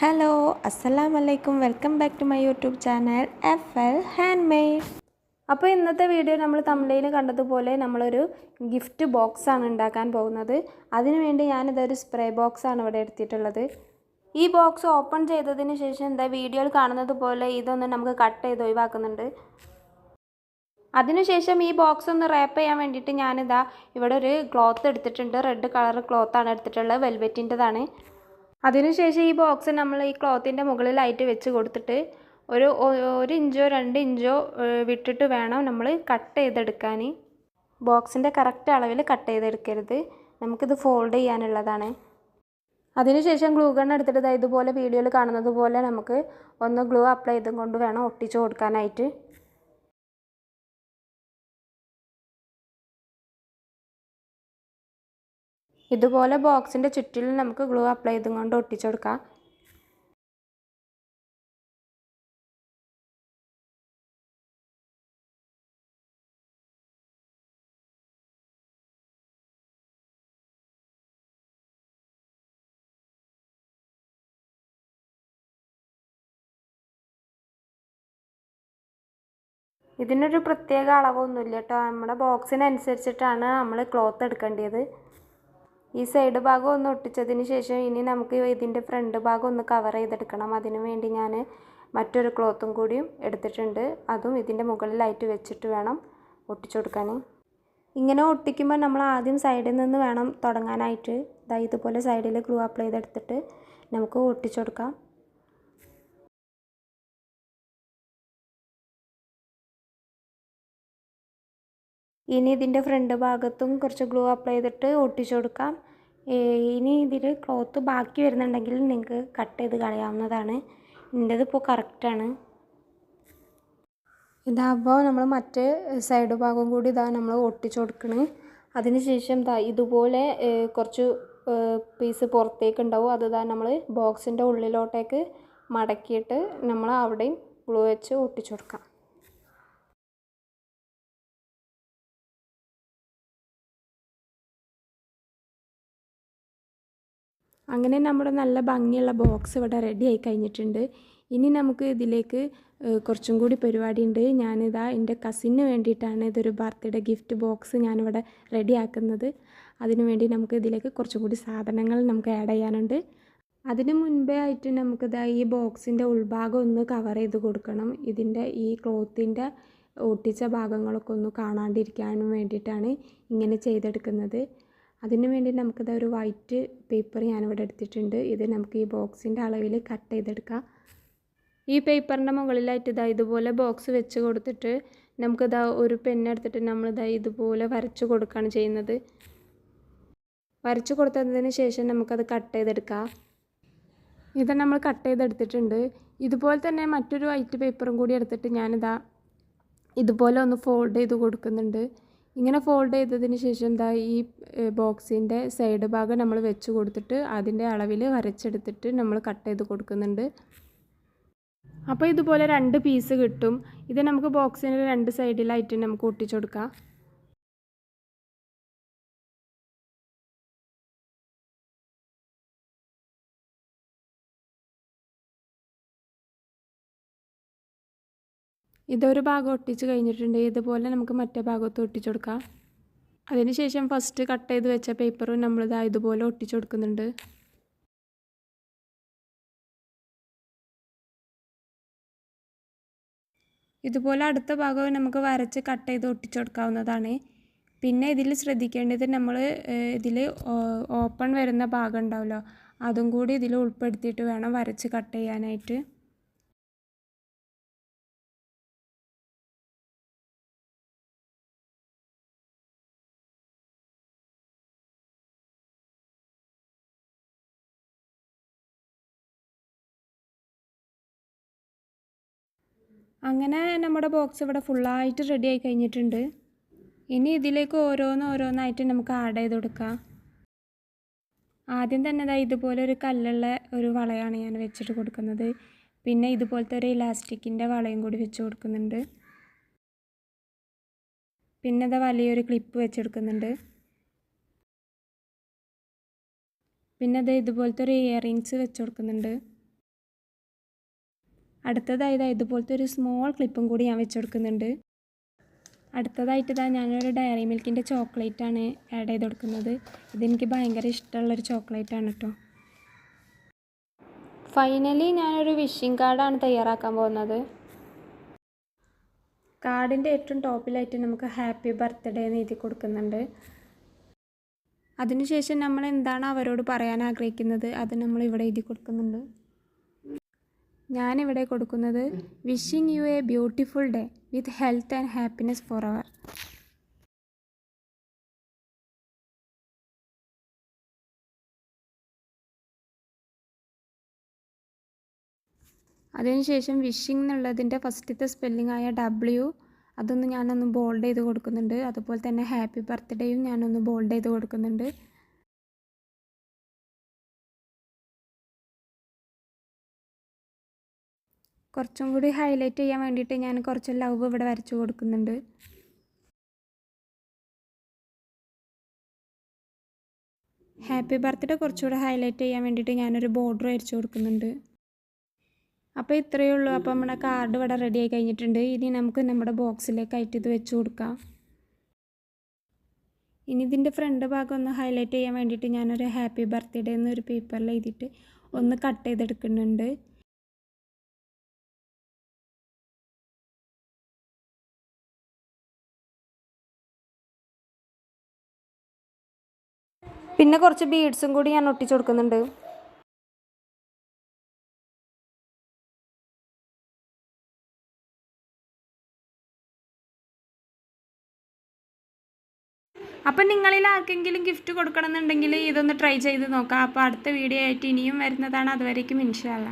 Hello അസ്സലാം വലൈക്കും welcome back to my YouTube channel F L hand made അപ്പോൾ ഇന്നത്തെ വീഡിയോ നമ്മൾ തമിഴിൽ കണ്ടതുപോലെ നമ്മളൊരു ഗിഫ്റ്റ് ബോക്സ് ആണ് ഉണ്ടാക്കാൻ പോകുന്നത്. അതിനുവേണ്ടി ഞാനിതൊരു സ്പ്രേ ബോക്സ് ആണ് ഇവിടെ എടുത്തിട്ടുള്ളത്. ഈ ബോക്സ് ഓപ്പൺ ചെയ്തതിന് ശേഷം എന്താ വീഡിയോയിൽ കാണുന്നത് പോലെ ഇതൊന്ന് നമുക്ക് കട്ട് ചെയ്ത് ഒഴിവാക്കുന്നുണ്ട്. അതിനുശേഷം ഈ ബോക്സ് ഒന്ന് റാപ്പ് ചെയ്യാൻ വേണ്ടിയിട്ട് ഞാനിതാ ഇവിടെ ഒരു ക്ലോത്ത് എടുത്തിട്ടുണ്ട്. റെഡ് കളർ ക്ലോത്താണ് എടുത്തിട്ടുള്ളത്. വെൽവെറ്റിന്റെതാണ് അതിനുശേഷം ഈ ബോക്സ് നമ്മൾ ഈ ക്ലോത്തിന്റെ മുകളിലായിട്ട് വെച്ച് കൊടുത്തിട്ട് ഒരു ഒരു ഇഞ്ചോ രണ്ട് ഇഞ്ചോ വിട്ടിട്ട് വേണം നമ്മൾ കട്ട് ചെയ്തെടുക്കാൻ. ബോക്സിന്റെ കറക്റ്റ് അളവിൽ കട്ട് ചെയ്തെടുക്കരുത്. നമുക്കിത് ഫോൾഡ് ചെയ്യാനുള്ളതാണ്. അതിനുശേഷം ഗ്ലൂ ഗൺ എടുത്തിട്ട് ഇതുപോലെ വീഡിയോയിൽ കാണുന്നത് പോലെ നമുക്ക് ഒന്ന് ഗ്ലൂ അപ്ലൈ ചെയ്തും കൊണ്ട് വേണം ഒട്ടിച്ചു കൊടുക്കാനായിട്ട്. ഇതുപോലെ ബോക്സിന്റെ ചുറ്റിലും നമുക്ക് ഗ്ലൂ അപ്ലൈ ചെയ്തും കൊണ്ട് ഒട്ടിച്ചു കൊടുക്കാം. ഇതിനൊരു പ്രത്യേക അളവൊന്നുമില്ല കേട്ടോ. നമ്മുടെ ബോക്സിനനുസരിച്ചിട്ടാണ് നമ്മൾ ക്ലോത്ത് എടുക്കേണ്ടത്. ഈ സൈഡ് ഭാഗം ഒന്ന് ഒട്ടിച്ചതിന് ശേഷം ഇനി നമുക്ക് ഇതിന്റെ ഫ്രണ്ട് ഭാഗം ഒന്ന് കവർ ചെയ്തെടുക്കണം. അതിനു വേണ്ടി ഞാൻ മറ്റൊരു ക്ലോത്തും കൂടിയും എടുത്തിട്ടുണ്ട്. അതും ഇതിന്റെ മുകളിലായിട്ട് വെച്ചിട്ട് വേണം ഒട്ടിച്ചു കൊടുക്കാൻ. ഇങ്ങനെ ഒട്ടിക്കുമ്പോൾ നമ്മൾ ആദ്യം സൈഡിൽ നിന്ന് വേണം തുടങ്ങാനായിട്ട്. ഇതാ ഇതുപോലെ സൈഡിൽ ഗ്ലൂ അപ്ലൈ ചെയ്തെടുത്തിട്ട് നമുക്ക് ഒട്ടിച്ചു കൊടുക്കാം. ഇനി ഇതിന്റെ ഫ്രണ്ട് ഭാഗത്തും കുറച്ച് ഗ്ലൂ അപ്ലൈ ചെയ്തിട്ട് ഒട്ടിച്ചു കൊടുക്കാം. ഇനി ഇതിൽ ക്ലോത്ത് ബാക്കി വരുന്നുണ്ടെങ്കിൽ നിങ്ങൾക്ക് കട്ട് ചെയ്ത് കളയാവുന്നതാണ്. എന്റെത് ഇപ്പോൾ കറക്റ്റാണ് ഇതാകുമ്പോൾ നമ്മൾ മറ്റേ സൈഡ് ഭാഗം കൂടി ഇതാ നമ്മൾ ഒട്ടിച്ചു കൊടുക്കണ്. അതിനുശേഷം ഇതാ ഇതുപോലെ കുറച്ച് പീസ് പുറത്തേക്ക് ഉണ്ടാവും അത് ഇതാ നമ്മൾ ബോക്സിന്റെ ഉള്ളിലോട്ടേക്ക് മടക്കിയിട്ട് നമ്മൾ അവിടെയും ഗ്ലൂ വെച്ച് ഒട്ടിച്ചു കൊടുക്കാം. അങ്ങനെ നമ്മുടെ നല്ല ഭംഗിയുള്ള ബോക്സ് ഇവിടെ റെഡി ആയി കഴിഞ്ഞിട്ടുണ്ട്. ഇനി നമുക്ക് ഇതിലേക്ക് കുറച്ചും കൂടി പരിപാടി ഉണ്ട് ഞാനിതാ എന്റെ കസിന് വേണ്ടിയിട്ടാണ് ഇതൊരു ബർത്ത്ഡേ ഗിഫ്റ്റ് ബോക്സ് ഞാനിവിടെ റെഡി ആക്കുന്നത്. അതിനു വേണ്ടി നമുക്ക് ഇതിലേക്ക് കുറച്ചും കൂടി സാധനങ്ങൾ നമുക്ക് ആഡ് ചെയ്യാനുണ്ട്. അതിന് മുൻപേ ആയിട്ട് നമുക്കിതാ ഈ ബോക്സിന്റെ ഉൾഭാഗം ഒന്ന് കവർ ചെയ്ത് കൊടുക്കണം. ഇതിന്റെ ഈ ക്ലോത്തിന്റെ ഒട്ടിച്ച ഭാഗങ്ങളൊക്കെ ഒന്ന് കാണാണ്ടിരിക്കാനും വേണ്ടിയിട്ടാണ് ഇങ്ങനെ ചെയ്തെടുക്കുന്നത്. അതിന് വേണ്ടി നമുക്കിത് ഒരു വൈറ്റ് പേപ്പർ ഞാനിവിടെ എടുത്തിട്ടുണ്ട്. ഇത് നമുക്ക് ഈ ബോക്സിന്റെ അളവിൽ കട്ട് ചെയ്തെടുക്കാം. ഈ പേപ്പറിന്റെ മുകളിലായിട്ട് ഇതാ ഇതുപോലെ ബോക്സ് വെച്ച് കൊടുത്തിട്ട് നമുക്കിതാ ഒരു പെണ്ണെടുത്തിട്ട് നമ്മളിതാ ഇതുപോലെ വരച്ച് കൊടുക്കുകയാണ് ചെയ്യുന്നത്. വരച്ച് കൊടുത്തതിന് ശേഷം നമുക്കത് കട്ട് ചെയ്തെടുക്കാം. ഇത് നമ്മൾ കട്ട് ചെയ്തെടുത്തിട്ടുണ്ട്. ഇതുപോലെ തന്നെ മറ്റൊരു വൈറ്റ് പേപ്പറും കൂടി എടുത്തിട്ട് ഞാനിതാ ഇതുപോലെ ഒന്ന് ഫോൾഡ് ചെയ്ത് കൊടുക്കുന്നുണ്ട്. ഇങ്ങനെ ഫോൾഡ് ചെയ്തതിന് ശേഷം എന്താ ഈ ബോക്സിന്റെ സൈഡ് ഭാഗം നമ്മൾ വെച്ച് കൊടുത്തിട്ട് അതിന്റെ അളവിൽ വരച്ചെടുത്തിട്ട് നമ്മൾ കട്ട് ചെയ്ത് കൊടുക്കുന്നുണ്ട്. അപ്പോൾ ഇതുപോലെ രണ്ട് പീസ് കിട്ടും. ഇത് നമുക്ക് ബോക്സിന്റെ രണ്ട് സൈഡിലായിട്ട് നമുക്ക് ഒട്ടിച്ചു കൊടുക്കാം. ഇതൊരു ഭാഗം ഒട്ടിച്ച് കഴിഞ്ഞിട്ടുണ്ട്. ഇതുപോലെ നമുക്ക് മറ്റേ ഭാഗത്ത് ഒട്ടിച്ചു കൊടുക്കാം. അതിനുശേഷം ഫസ്റ്റ് കട്ട് ചെയ്ത് വെച്ച പേപ്പറും നമ്മളിതാ ഇതുപോലെ ഒട്ടിച്ചു കൊടുക്കുന്നുണ്ട്. ഇതുപോലെ അടുത്ത ഭാഗവും നമുക്ക് വരച്ച് കട്ട് ചെയ്ത് ഒട്ടിച്ചു കൊടുക്കാവുന്നതാണ്. പിന്നെ ഇതിൽ ശ്രദ്ധിക്കേണ്ടത് നമ്മൾ ഇതിൽ ഓപ്പൺ വരുന്ന ഭാഗം ഉണ്ടാവുമല്ലോ അതും കൂടി ഇതിൽ ഉൾപ്പെടുത്തിയിട്ട് വേണം വരച്ച് കട്ട് ചെയ്യാനായിട്ട്. അങ്ങനെ നമ്മുടെ ബോക്സ് ഇവിടെ ഫുള്ളായിട്ട് റെഡി ആയി കഴിഞ്ഞിട്ടുണ്ട്. ഇനി ഇതിലേക്ക് ഓരോന്ന് ഓരോന്നായിട്ട് നമുക്ക് ആഡ് ചെയ്ത് കൊടുക്കാം. ആദ്യം തന്നെ ഇതാ ഇതുപോലെ ഒരു കല്ലുള്ള ഒരു വളയാണ് ഞാൻ വെച്ചിട്ട് കൊടുക്കുന്നത്. പിന്നെ ഇതുപോലത്തെ ഒരു ഇലാസ്റ്റിക്കിന്റെ വളയും കൂടി വെച്ച് കൊടുക്കുന്നുണ്ട്. പിന്നെ ഇതാ വലിയൊരു ക്ലിപ്പ് വെച്ചെടുക്കുന്നുണ്ട് പിന്നെ അത് ഇതുപോലത്തെ ഒരു ഇയറിങ്സ് വെച്ച് കൊടുക്കുന്നുണ്ട്. അടുത്തതായി ഇതാ ഇതുപോലത്തെ ഒരു സ്മോൾ ക്ലിപ്പും കൂടി ഞാൻ വെച്ച് കൊടുക്കുന്നുണ്ട് അടുത്തതായിട്ട് ഇതാ ഞാനൊരു ഡയറി മിൽക്കിന്റെ ചോക്ലേറ്റാണ് ആഡ് ചെയ്ത് കൊടുക്കുന്നത് ഇതെനിക്ക് ഭയങ്കര ഇഷ്ടമുള്ളൊരു ചോക്ലേറ്റാണ് കേട്ടോ ഫൈനലി ഞാനൊരു വിഷിംഗ് കാർഡാണ് തയ്യാറാക്കാൻ പോകുന്നത്. കാർഡിന്റെ ഏറ്റവും ടോപ്പിലായിട്ട് നമുക്ക് ഹാപ്പി ബർത്ത്ഡേ എന്ന് എഴുതി കൊടുക്കുന്നുണ്ട്. അതിനുശേഷം നമ്മൾ എന്താണ് അവരോട് പറയാൻ ആഗ്രഹിക്കുന്നത്? അത് നമ്മൾ ഇവിടെ എഴുതി കൊടുക്കുന്നുണ്ട്. ഞാനിവിടെ കൊടുക്കുന്നത് wishing you a beautiful day with health and happiness for അവർ അതിനുശേഷം വിഷിംഗ് എന്നുള്ളതിന്റെ ഫസ്റ്റത്തെ സ്പെല്ലിംഗ് ആയ ഡബ്ല്യു അതൊന്ന് ഞാനൊന്ന് ബോൾഡ് ചെയ്ത് കൊടുക്കുന്നുണ്ട്. അതുപോലെ തന്നെ ഹാപ്പി ബർത്ത്ഡേയും ഞാനൊന്ന് ബോൾഡ് ചെയ്ത് കൊടുക്കുന്നുണ്ട്. കുറച്ചും കൂടി ഹൈലൈറ്റ് ചെയ്യാൻ വേണ്ടിയിട്ട് ഞാൻ കുറച്ച് ലവ് ഇവിടെ വരച്ചു കൊടുക്കുന്നുണ്ട്. ഹാപ്പി ബർത്ത്ഡേ കുറച്ചുകൂടെ ഹൈലൈറ്റ് ചെയ്യാൻ വേണ്ടിയിട്ട് ഞാനൊരു ബോർഡർ വരച്ചു കൊടുക്കുന്നുണ്ട്. അപ്പോൾ ഇത്രയേ ഉള്ളൂ. അപ്പോൾ നമ്മുടെ കാർഡ് ഇവിടെ റെഡി ആയി കഴിഞ്ഞിട്ടുണ്ട്. ഇനി നമുക്ക് നമ്മുടെ ബോക്സിലേക്ക് ബോക്സിലേക്കായിട്ട് ഇത് വെച്ച് കൊടുക്കാം. ഇനി ഇതിന്റെ ഫ്രണ്ട് ഭാഗം ഒന്ന് ഹൈലൈറ്റ് ചെയ്യാൻ വേണ്ടിയിട്ട് ഞാനൊരു ഹാപ്പി ബർത്ത്ഡേ എന്നൊരു പേപ്പറിൽ എഴുതിയിട്ട് ഒന്ന് കട്ട് ചെയ്തെടുക്കുന്നുണ്ട്. പിന്നെ കുറച്ച് ബീഡ്സും കൂടി ഞാൻ ഒട്ടിച്ചു കൊടുക്കുന്നുണ്ട്. അപ്പം നിങ്ങളിൽ ആർക്കെങ്കിലും ഗിഫ്റ്റ് കൊടുക്കണം എന്നുണ്ടെങ്കിൽ ഇതൊന്ന് ട്രൈ ചെയ്ത് നോക്കാം. അപ്പോൾ അടുത്ത വീഡിയോ ആയിട്ട് ഇനിയും വരുന്നതാണ്. അതുവരേക്കും ഇൻഷാല്ല